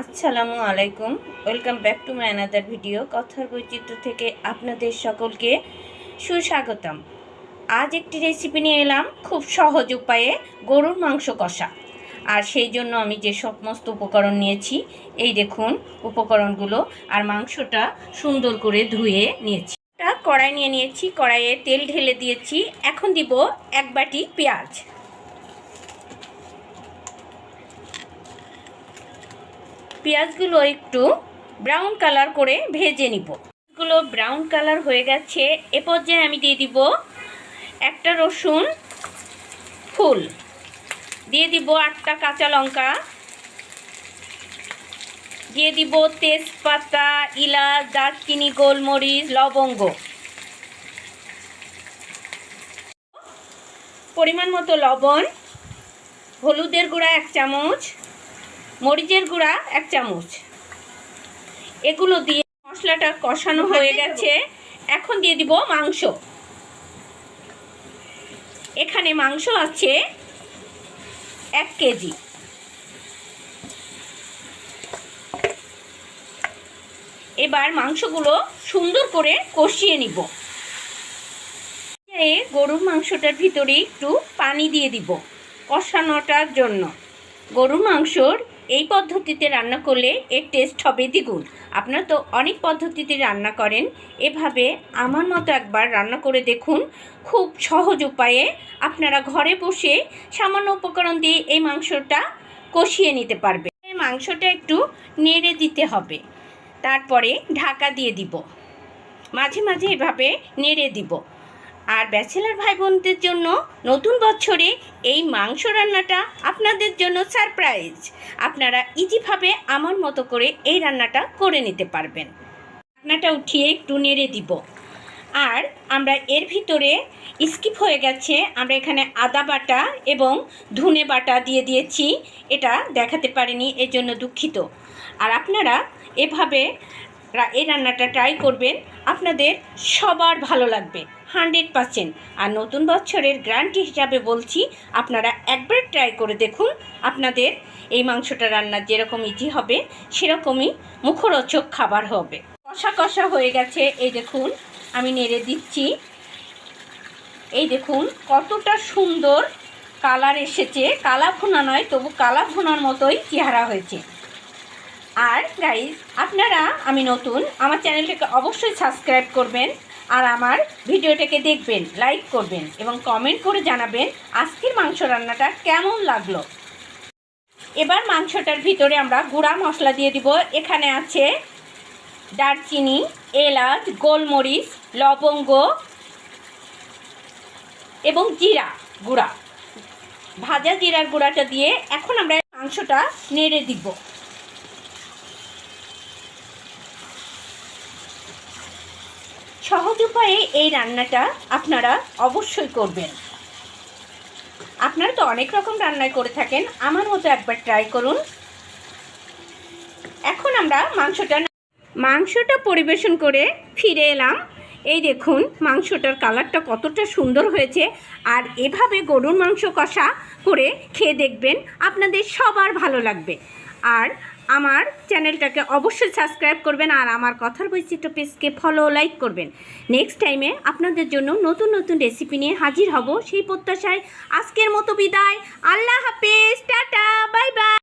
আসসালামু আলাইকুম। Welcome back to my another video কথার বৈচিত্র্য থেকে আপনাদের সকলকে সুস্বাগতম। আজ একটি রেসিপি নিয়ে এলাম খুব সহজ উপায়ে গরুর মাংস কষা। আর সেই জন্য আমি যে সমস্ত উপকরণ নিয়েছি, এই দেখুন উপকরণগুলো আর মাংসটা সুন্দর করে ধুয়ে নিয়েছি। কড়াই নিয়ে নিয়েছি। কড়াইয়ে তেল ঢেলে দিয়েছি। এখন দিব এক বাটি পেঁয়াজ। পেঁয়াজগুলো একটু ব্রাউন কালার করে ভেজে নিব। গুলো ব্রাউন কালার হয়ে গেছে। এ পর্যায়ে আমি দিয়ে দিব একটা রসুন, ফুল। দিয়ে দিব আটটা কাঁচা লঙ্কা। দিয়ে দিব তেজপাতা, ইলাচ, দারচিনি, গোলমরিচ, লবঙ্গ। পরিমাণ মতো লবণ, হলুদের গুঁড়া এক চামচ। মরিচের গুঁড়া এক চামচ। এগুলো দিয়ে মশলাটা কষানো হয়ে গেছে। এখন দিয়ে দিব মাংস। এখানে মাংস আছে এক কেজি। এবার মাংসগুলো সুন্দর করে কষিয়ে নিব। গরুর মাংসটার ভিতরে একটু পানি দিয়ে দিব কষানোটার জন্য। গরুর মাংসর এই পদ্ধতিতে রান্না করলে এর টেস্ট হবে দ্বিগুণ। আপনারা তো অনেক পদ্ধতিতে রান্না করেন। এভাবে আমার মতো একবার রান্না করে দেখুন। খুব সহজ উপায়ে আপনারা ঘরে বসে সামান্য উপকরণ দিয়ে এই মাংসটা কষিয়ে নিতে পারবে মাংসটা একটু নেড়ে দিতে হবে। তারপরে ঢাকা দিয়ে দিব। মাঝে মাঝে এভাবে নেড়ে দিব। আর ব্যাচেলার ভাই বোনদের জন্য নতুন বছরে এই মাংস রান্নাটা আপনাদের জন্য সারপ্রাইজ। আপনারা ইজিভাবে আমার মতো করে এই রান্নাটা করে নিতে পারবেন। রান্নাটা উঠিয়ে একটু নেড়ে দিব। আর আমরা এর ভিতরে স্কিপ হয়ে গেছে, আমরা এখানে আদা বাটা এবং ধনে বাটা দিয়ে দিয়েছি। এটা দেখাতে পারিনি, এর জন্য দুঃখিত। আর আপনারা এভাবে এই রান্নাটা ট্রাই করবেন, আপনাদের সবার ভালো লাগবে। Hundred percent. আর নতুন বছরের গ্যারান্টি হিসাবে বলছি, আপনারা একবার ট্রাই করে দেখুন আপনাদের এই মাংসটা রান্নার যেরকম ইজি হবে, সেরকমই মুখরোচক খাবার হবে। কষা কষা হয়ে গেছে, এই দেখুন, আমি নেড়ে দিচ্ছি। এই দেখুন, কতটা সুন্দর কালার এসেছে। কালা ভুনা নয়, তবু কালা ভুনার মতোই চেহারা হয়েছে। আর গাইজ আপনারা, আমি নতুন, আমার চ্যানেলটাকে অবশ্যই সাবস্ক্রাইব করবেন। আর আমার ভিডিওটাকে দেখবেন লাইক করবেন এবং কমেন্ট করে জানাবেন আজকের মাংস রান্নাটা কেমন লাগল। এবার মাংসটার ভিতরে আমরা গুঁড়া মশলা দিয়ে দিব। এখানে আছে দারচিনি, এলাচ, গোলমরিচ, লবঙ্গ এবং জিরা গুঁড়া। ভাজা জিরার গুঁড়াটা দিয়ে এখন আমরা মাংসটা নেড়ে দিব। সহজ উপায়ে এই রান্নাটা আপনারা অবশ্যই করবেন। আপনারা তো অনেক রকম রান্নাই করে থাকেন, আমার মতো একবার ট্রাই করুন। এখন আমরা মাংসটা মাংসটা পরিবেশন করে ফিরে এলাম। এই দেখুন, মাংসটার কালারটা কতটা সুন্দর হয়েছে। আর এভাবে গরুর মাংস কষা করে খেয়ে দেখবেন আপনাদের সবার ভালো লাগবে। আর আমার চ্যানেলটাকে অবশ্যই সাবস্ক্রাইব করবেন আর আমার কথার বৈচিত্র্য পেজকে ফলো লাইক করবেন। নেক্সট টাইমে আপনাদের জন্য নতুন নতুন রেসিপি নিয়ে হাজির হব সেই প্রত্যাশায় আজকের মতো বিদায়। আল্লাহ হাফেজ, টাটা বাই বাই